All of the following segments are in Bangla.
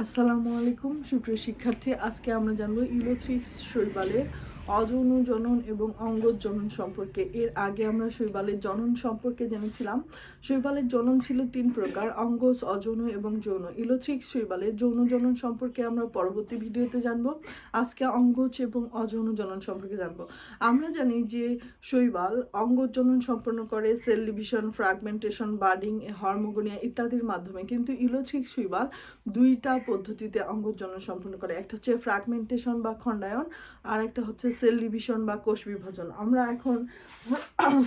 আসসালামু আলাইকুম সুপ্রিয় শিক্ষার্থী। আজকে আমরা জানব ইলোথ্রিক্স শৈবালের অযৌন জনন এবং অঙ্গজ জনন সম্পর্কে। এর আগে আমরা শৈবালের জনন সম্পর্কে জেনেছিলাম। শৈবালের জনন ছিল তিন প্রকার, অঙ্গজ, অযৌন এবং যৌন। ইলোথ্রিক্স শৈবালের যৌন জনন সম্পর্কে আমরা পরবর্তী ভিডিওতে জানব। আজকে অঙ্গজ এবং অযৌন জনন সম্পর্কে জানব। আমরা জানি যে শৈবাল অঙ্গজ জনন সম্পন্ন করে, cell division, fragmentation, budding, hormogonia ইত্যাদির মাধ্যমে। কিন্তু ইলোথ্রিক্স শৈবাল দুইটা পদ্ধতিতে অঙ্গজনন সম্পন্ন করে। একটা হচ্ছে ফ্র্যাগমেন্টেশন বা খণ্ডায়ন আর একটা হচ্ছে সেল ডিভিশন বা কোষ বিভাজন। আমরা এখন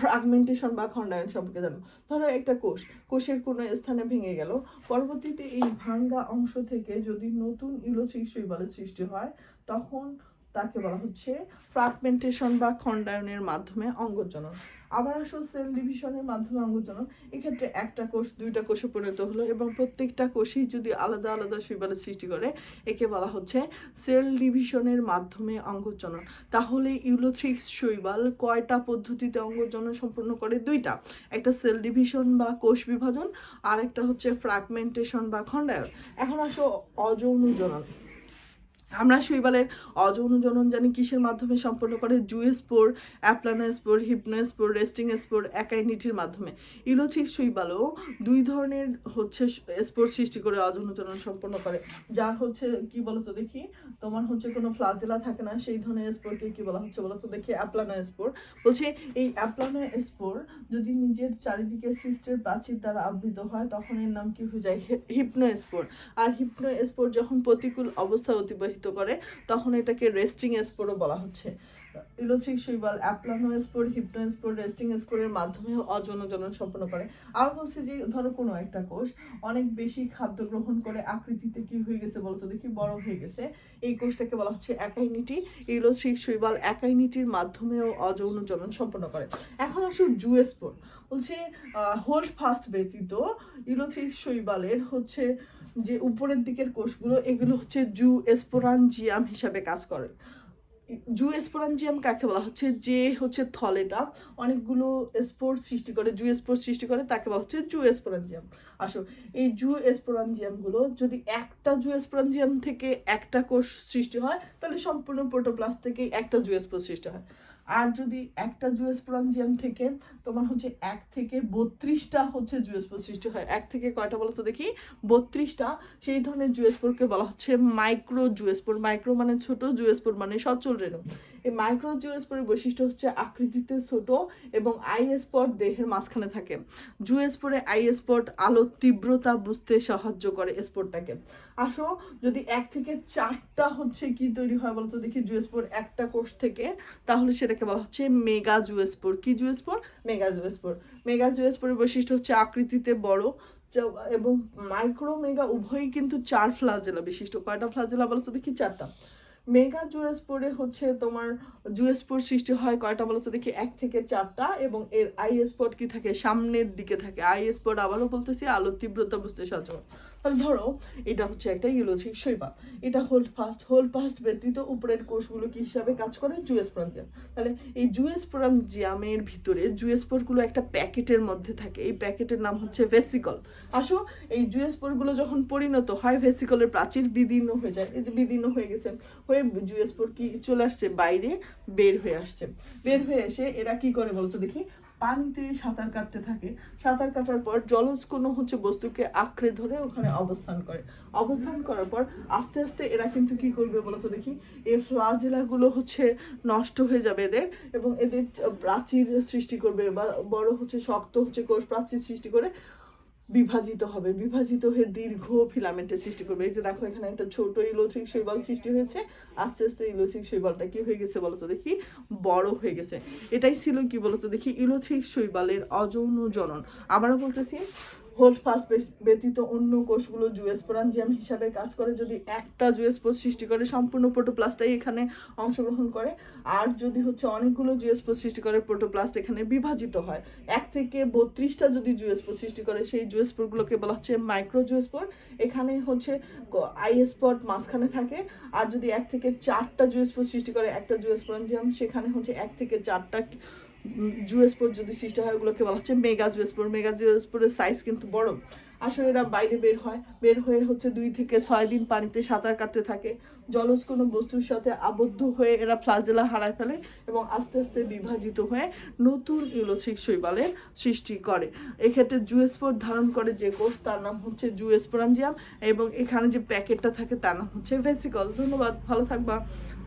ফ্রাগমেন্টেশন বা খণ্ডায়ন সম্পর্কে জানব। ধরো একটা কোষ, কোষের কোনো স্থানে ভেঙে গেল। পরবর্তীতে এই ভাঙ্গা অংশ থেকে যদি নতুন ইলোচিক শৈবালের সৃষ্টি হয়, তখন তাকে বলা হচ্ছে ফ্র্যাগমেন্টেশন বা খণ্ডায়নের মাধ্যমে অঙ্গজনন আবার আসো সেল ডিভিশনের মাধ্যমে অঙ্গজনন এক্ষেত্রে একটা কোষ, দুইটা কোষে পরিণত হলো এবং প্রত্যেকটা কোষই যদি আলাদা আলাদা শৈবালের সৃষ্টি করে, একে বলা হচ্ছে সেল ডিভিশনের মাধ্যমে অঙ্গজনন তাহলে ইউলোথ্রিক্স শৈবাল কয়টা পদ্ধতিতে অঙ্গজনন সম্পন্ন করে? দুইটা। একটা সেল ডিভিশন বা কোষ বিভাজন আর একটা হচ্ছে ফ্র্যাগমেন্টেশন বা খণ্ডায়ন। এখন আসো অযৌন জনন। আমরা শৈবালের অযৌন জনন জানি কিসের মাধ্যমে সম্পন্ন করে? Zoospore aplanospore hypnospore resting spore একাইনিটির মাধ্যমে। ইলোথিক শৈবালও দুই ধরনের হচ্ছে স্পোর সৃষ্টি করে, অযৌন জনন সম্পন্ন করে। যার হচ্ছে, কি বলতো দেখি? তোমার হচ্ছে কোনো ফ্লাজেলা থাকে না, সেই ধরনের স্পোরকে কি বলা হচ্ছে বলতো দেখি? অ্যাপ্লানোস্পোর বলছে, এই অ্যাপ্লানোস্পোর যদি নিজের চারিদিকে সিস্টের প্রাচীর দ্বারা আবৃত হয়, তখন এর নাম কি হয়ে যায়? হিপনোস্পোর আর হিপনোস্পোর যখন প্রতিকূল অবস্থা অতিবাহিত করে, তখন এটাকে রেস্টিং স্পোরও বলা হচ্ছে। ইলোচিক শৈবাল অ্যাপ্লানোস্পোর হিপনোস্পোর রেস্টিং স্পোরের মাধ্যমে অযৌন জনন সম্পন্ন করে। আর বলছে যে, ধরো কোনো একটা কোষ, অনেক বেশি খাদ্য গ্রহণ করে আকৃতিতে কি হয়ে গেছে বলতো দেখি, বড় হয়ে গেছে। এই কোষটাকে বলা হচ্ছে একাইনিটি ইলোচিক শৈবাল একাইনিটির মাধ্যমেও অযৌন জনন সম্পন্ন করে। এখন আসুন জুয়েস্পোর বলছে হোল্ড ফাস্ট ব্যতীত ইলোথিক শৈবালের হচ্ছে যে উপরের দিকের কোষগুলো, এগুলো হচ্ছে জু এসপোরানজিয়াম হিসাবে কাজ করে। জু এসপোরানজিয়াম কাকে বলা হচ্ছে? যে হচ্ছে থলেটা, অনেকগুলো স্পোর সৃষ্টি করে জু স্পোর সৃষ্টি করে, তাকে বলা হচ্ছে জু এসপোরানজিয়াম আসো, এই জু এসপোরানজিয়ামগুলো যদি একটা জু এসপোরানজিয়াম থেকে একটা কোষ সৃষ্টি হয়, তাহলে সম্পূর্ণ প্রোটোপ্লাস্ট থেকে একটা জু স্পোর সৃষ্টি হয়। আর যদি একটা জুয়েস প্রঞ্জিয়াম থেকে তোমার হচ্ছে এক থেকে বত্রিশটা হচ্ছে জুয়েসপোর সৃষ্টি হয়। এক থেকে কয়টা বলো তো দেখি? বত্রিশটা। সেই ধরনের জুয়েসপোরকে বলা হচ্ছে মাইক্রো জুয়েসপোর মাইক্রো মানে ছোট জুয়েসপোর মানে সচল রেণু। এই মাইক্রো জুয়েসপোরের বৈশিষ্ট্য হচ্ছে আকৃতিতে ছোট এবং আই স্পট দেহের মাঝখানে থাকে। জুয়েসপোরে আই স্পট আলোর তীব্রতা বুঝতে সাহায্য করে স্পোর্টটাকে আসো, যদি এক থেকে চারটা হচ্ছে কি তৈরি হয় বলতো দেখি জুয়েসপোর একটা কোষ থেকে, তাহলে সেটাকে বলা হচ্ছে মেগা জুয়েসপোর কি জুয়েসপোর মেগা জুয়েসপোর মেগা জুয়েসপোরের বৈশিষ্ট্য হচ্ছে আকৃতিতে বড় এবং মাইক্রো মেগা উভয়ই কিন্তু চার ফ্লাজেলা বিশিষ্ট। কয়টা ফ্লাজেলা বলতো দেখি? চারটা। মেগা জুয়েসপোরে হচ্ছে তোমার জুয়েসপোর সৃষ্টি হয় কয়টা বলতো? দেখি এক থেকে চারটা এবং এর আই স্পট কি থাকে? সামনের দিকে থাকে। আই স্পট আবারও বলতেছি, আলোর তীব্রতা বুঝতে করে। তাহলে ধরো, এটা হচ্ছে একটা ইউলোজিক শৈবাল। এটা হোল্ড ফাস্ট হোল্ড ফাস্ট ব্যতীত উপরের কোষগুলো কি হিসাবে কাজ করে? জুয়েস জুয়েসপ্রাঞ্জিয়াম তাহলে এই জুয়েস জুয়েসপ্রাঞ্জিয়ামের ভিতরে জুয়েস জুয়েসপোরগুলো একটা প্যাকেটের মধ্যে থাকে। এই প্যাকেটের নাম হচ্ছে ভেসিকল আসো, এই জুয়েস জুয়েসপোরগুলো যখন পরিণত হয় ভেসিকলের প্রাচীর বিদীর্ণ হয়ে যায়। এই যে বিদীর্ণ হয়ে গেছে, হয়ে জুয়েস জুয়েসপোর কি চলে আসছে? বাইরে বের হয়ে আসছে। বের হয়ে এসে এরা কি করে বলতো দেখি? পানিতে সাঁতার কাটতে থাকে। সাঁতার কাটার পর জলজ কোনো হচ্ছে বস্তুকে আঁকড়ে ধরে ওখানে অবস্থান করে। অবস্থান করার পর আস্তে আস্তে এরা কিন্তু কি করবে বলতো দেখি? এই ফ্লাজেলাগুলো হচ্ছে নষ্ট হয়ে যাবে এদের এবং এদের প্রাচীর সৃষ্টি করবে বা বড় হচ্ছে শক্ত হচ্ছে কোষ প্রাচীর সৃষ্টি করে বিভাজিত হবে, বিভাজিত হয়ে দীর্ঘ ফিলামেন্টের সৃষ্টি করবে। এই যে দেখো, এখানে একটা ছোট ইলোথ্রিক শৈবাল সৃষ্টি হয়েছে। আস্তে আস্তে ইলোথ্রিক শৈবালটা কি হয়ে গেছে বলতো দেখি? বড় হয়ে গেছে। এটাই ছিল কি বলতো দেখি? ইলোথ্রিক শৈবালের অযৌন জনন। আবারও বলতেছি হোল্ড ফাস্ট ব্যতীত অন্য কোষগুলো জুয়েসপোরানজিয়াম হিসাবে কাজ করে। যদি একটা জুয়েসপোর সৃষ্টি করে, সম্পূর্ণ প্রোটোপ্লাস্টটাই এখানে অংশগ্রহণ করে। আর যদি হচ্ছে অনেকগুলো জুয়েসপোর সৃষ্টি করে, প্রোটোপ্লাস্ট এখানে বিভাজিত হয়। এক থেকে বত্রিশটা যদি জুয়েসপোর সৃষ্টি করে, সেই জুয়েসপোরগুলোকে বলা হচ্ছে মাইক্রো জুয়েসপোর এখানে হচ্ছে আই স্পট মাঝখানে থাকে। আর যদি এক থেকে চারটা জুয়েসপোর সৃষ্টি করে, একটা জুয়েসপোরানজিয়াম সেখানে হচ্ছে এক থেকে চারটা জুয়েসপোর যদি সৃষ্টি হয়, ওগুলোকে বলা হচ্ছে মেগা জুয়েসপোর। মেগা জুয়েসপোরের সাইজ কিন্তু বড়। আসলে এরা বাইরে বের হয়। বের হয়ে হচ্ছে দুই থেকে ছয় দিন পানিতে সাঁতার কাটতে থাকে। জলজ কোনো বস্তুর সাথে আবদ্ধ হয়ে এরা ফ্লাজেলা হারায় ফেলে এবং আস্তে আস্তে বিভাজিত হয়ে নতুন ইউলোথ্রিক শৈবালের সৃষ্টি করে। এক্ষেত্রে জুয়েসপোর ধারণ করে যে কোষ, তার নাম হচ্ছে জুয়েসপোরাঞ্জিয়াম এবং এখানে যে প্যাকেটটা থাকে, তার নাম হচ্ছে ভেসিকল। ধন্যবাদ, ভালো থাকবা।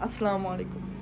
আসসালামু আলাইকুম।